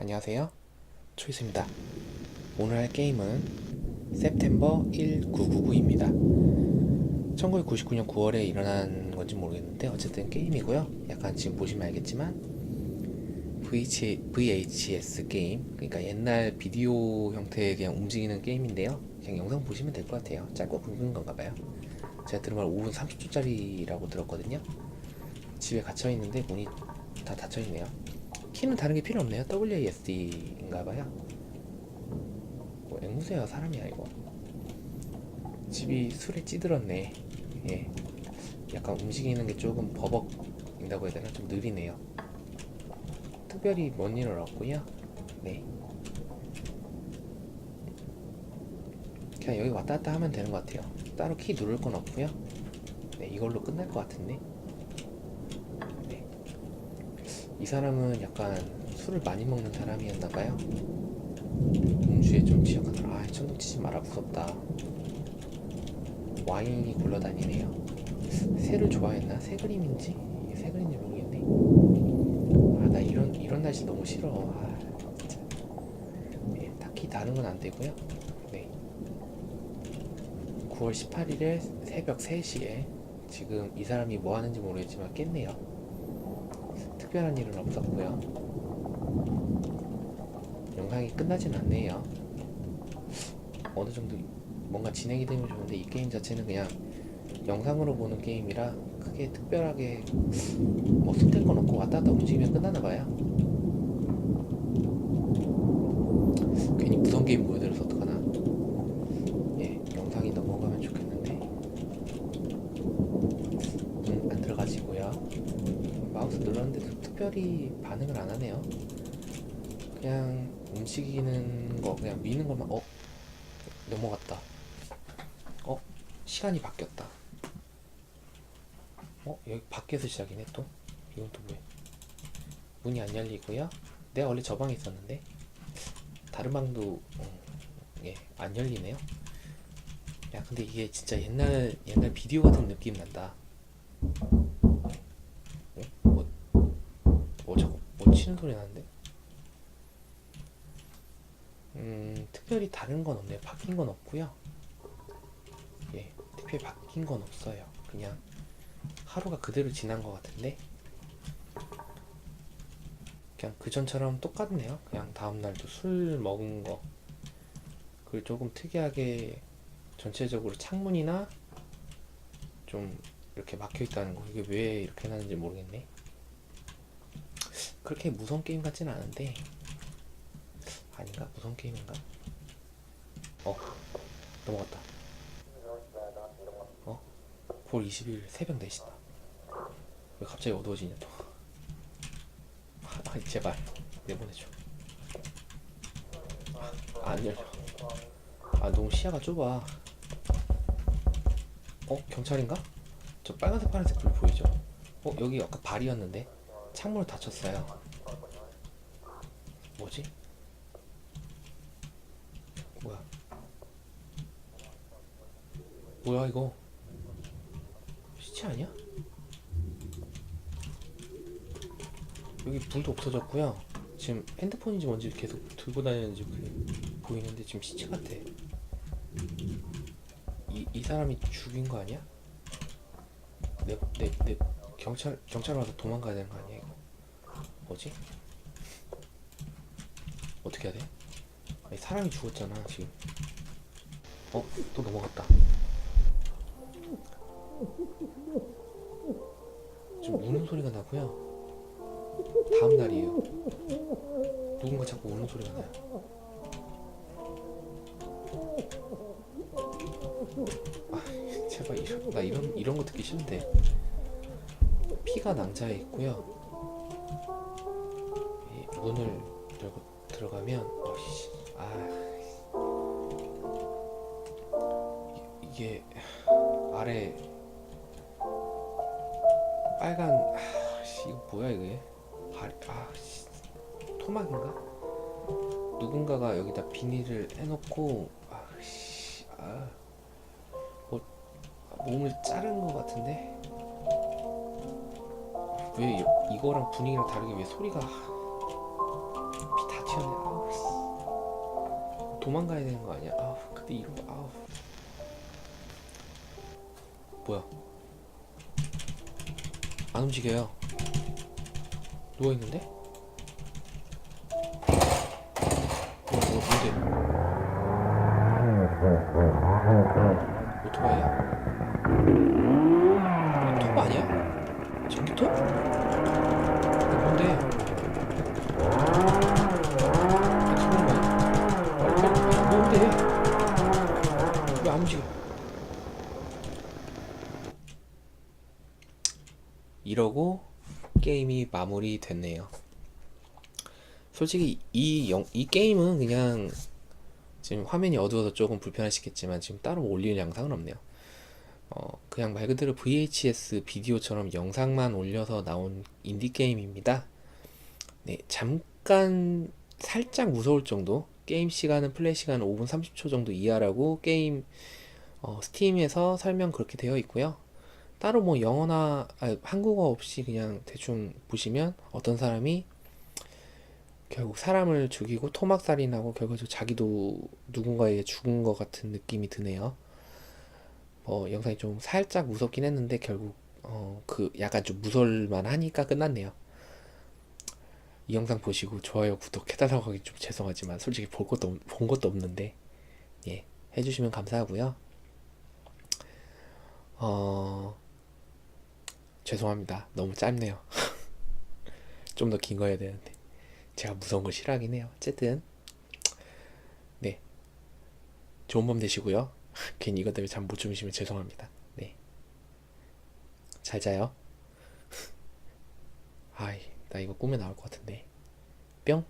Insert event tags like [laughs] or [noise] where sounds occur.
안녕하세요. 초이스입니다. 오늘 할 게임은 September 1999입니다. 1999년 9월에 일어난 건지 모르겠는데 어쨌든 게임이고요. 약간 지금 보시면 알겠지만 VH, VHS 게임 그러니까 옛날 비디오 형태의 그냥 움직이는 게임인데요. 그냥 영상 보시면 될 것 같아요. 짧고 굵은 건가 봐요. 제가 들은 말 5분 30초짜리라고 들었거든요. 집에 갇혀 있는데 문이 다 닫혀 있네요. 키는 다른 게 필요 없네요. WASD인가 봐요. 뭐 앵무새야 사람이야 이거. 집이 술에 찌들었네. 예. 약간 움직이는 게 조금 버벅인다고 해야 되나? 좀 느리네요. 특별히 뭔 일은 없고요. 네. 그냥 여기 왔다 갔다 하면 되는 것 같아요. 따로 키 누를 건 없고요. 네, 이걸로 끝날 것 같은데. 네. 이 사람은 약간 술을 많이 먹는 사람이었나 봐요. 음주에 좀 취약하더라. 아, 천둥 치지 마라. 무섭다. 와인이 굴러다니네요. 새를 좋아했나? 새 그림인지? 새 그림인지 모르겠네. 아, 나 이런, 이런 날씨 너무 싫어. 아, 진짜. 네, 딱히 다른 건 안 되고요. 네. 9월 18일에 새벽 3시에 지금 이 사람이 뭐 하는지 모르겠지만 깼네요. 특별한 일은 없었고요. 영상이 끝나진 않네요. 어느 정도 뭔가 진행이 되면 좋은데 이 게임 자체는 그냥 영상으로 보는 게임이라 크게 특별하게 뭐 손댈 건 없고 왔다 갔다 움직이면 끝나나 봐요. 괜히 무서운 게임 보여드려서 어떡하나. 예, 영상이 넘어가면 좋겠는데. 음, 안 들어가지고요. 마우스 눌렀는데도 특별히 반응을 안 하네요. 그냥 움직이는 거, 그냥 미는 것만, 어? 넘어갔다. 어? 시간이 바뀌었다. 어? 여기 밖에서 시작이네, 또? 이건 또 뭐야? 문이 안 열리고요. 내가 원래 저 방에 있었는데, 다른 방도, 음, 예, 안 열리네요. 야, 근데 이게 진짜 옛날, 옛날 비디오 같은 느낌 난다. 치는 소리 나는데? 음, 특별히 다른 건 없네요. 바뀐 건 없고요. 예, 특별히 바뀐 건 없어요. 그냥 하루가 그대로 지난 것 같은데 그냥 그 전처럼 똑같네요. 그냥 다음 날도 술 먹은 거 그리고 조금 특이하게 전체적으로 창문이나 좀 이렇게 막혀 있다는 거 이게 왜 이렇게 나는지 모르겠네. 그렇게 무서운 게임 같지는 않은데 아닌가? 무서운 게임인가? 어 넘어갔다 어? 9월 20일 새벽 4시다 왜 갑자기 어두워지냐 또 [laughs] 아, 제발 내보내줘 아, 안 열려 아 너무 시야가 좁아 어? 경찰인가? 저 빨간색 파란색 불 보이죠? 어? 여기 아까 발이었는데 창문을 닫혔어요 뭐지? 뭐야? 뭐야 이거? 시체 아니야? 여기 불도 없어졌고요. 지금 핸드폰인지 뭔지 계속 들고 다니는지 보이는데 지금 시체 같아. 이, 이 사람이 죽인 거 아니야? 내, 내, 내 경찰 경찰 와서 도망가야 되는 거 아니야 이거? 뭐지? 어떻게 해야 돼? 아니, 사람이 죽었잖아 지금. 어? 또 넘어갔다. 지금 우는 소리가 나고요. 다음 날이에요. 누군가 자꾸 우는 소리가 나요. 아, 제발 이런 나 이런 이런 거 듣기 싫은데. 피가 낭자해 있고요. 이 문을 열고 들어가면 어씨 아 이- 이게 아래 빨간 아씨 이거 뭐야 이게? 발 아씨 토막인가? 누군가가 여기다 비닐을 해놓고 아씨 아 뭐, 몸을 자른 것 같은데 왜 이거랑 분위기랑 다르게 왜 소리가 피다 튀어나와 도망가야 되는 거 아니야? 아우 근데 이런 거 아우. 뭐야? 안 움직여요. 누워있는데? 게임이 마무리됐네요. 솔직히 이, 영, 이 게임은 그냥 지금 화면이 어두워서 조금 불편하시겠지만 지금 따로 올릴 영상은 없네요. 어, 그냥 말 그대로 VHS 비디오처럼 영상만 올려서 나온 인디 게임입니다. 네, 잠깐 살짝 무서울 정도. 게임 시간은 플레이 시간 5분 30초 정도 이하라고 게임 어, 스팀에서 설명 그렇게 되어 있고요. 따로 뭐 영어나 아, 한국어 없이 그냥 대충 보시면 어떤 사람이 결국 사람을 죽이고 토막살인하고 결국적으로 자기도 누군가에게 죽은 것 같은 느낌이 드네요. 뭐 영상이 좀 살짝 무섭긴 했는데 결국 어, 그 약간 좀 무서울만 하니까 끝났네요. 이 영상 보시고 좋아요, 구독 해달라고 하기 좀 죄송하지만 솔직히 볼 것도 없- 본 것도 없는데 예 해주시면 감사하고요. 어 죄송합니다. 너무 짧네요. [laughs] 좀 더 긴거 해야 되는데 제가 무서운 거 싫어하긴 해요. 어쨌든 네 좋은 밤 되시고요. [laughs] 괜히 이것 때문에 잠 못 주무시면 죄송합니다. 네. 잘 자요. [laughs] 아이, 나 이거 꿈에 나올 것 같은데. 뿅.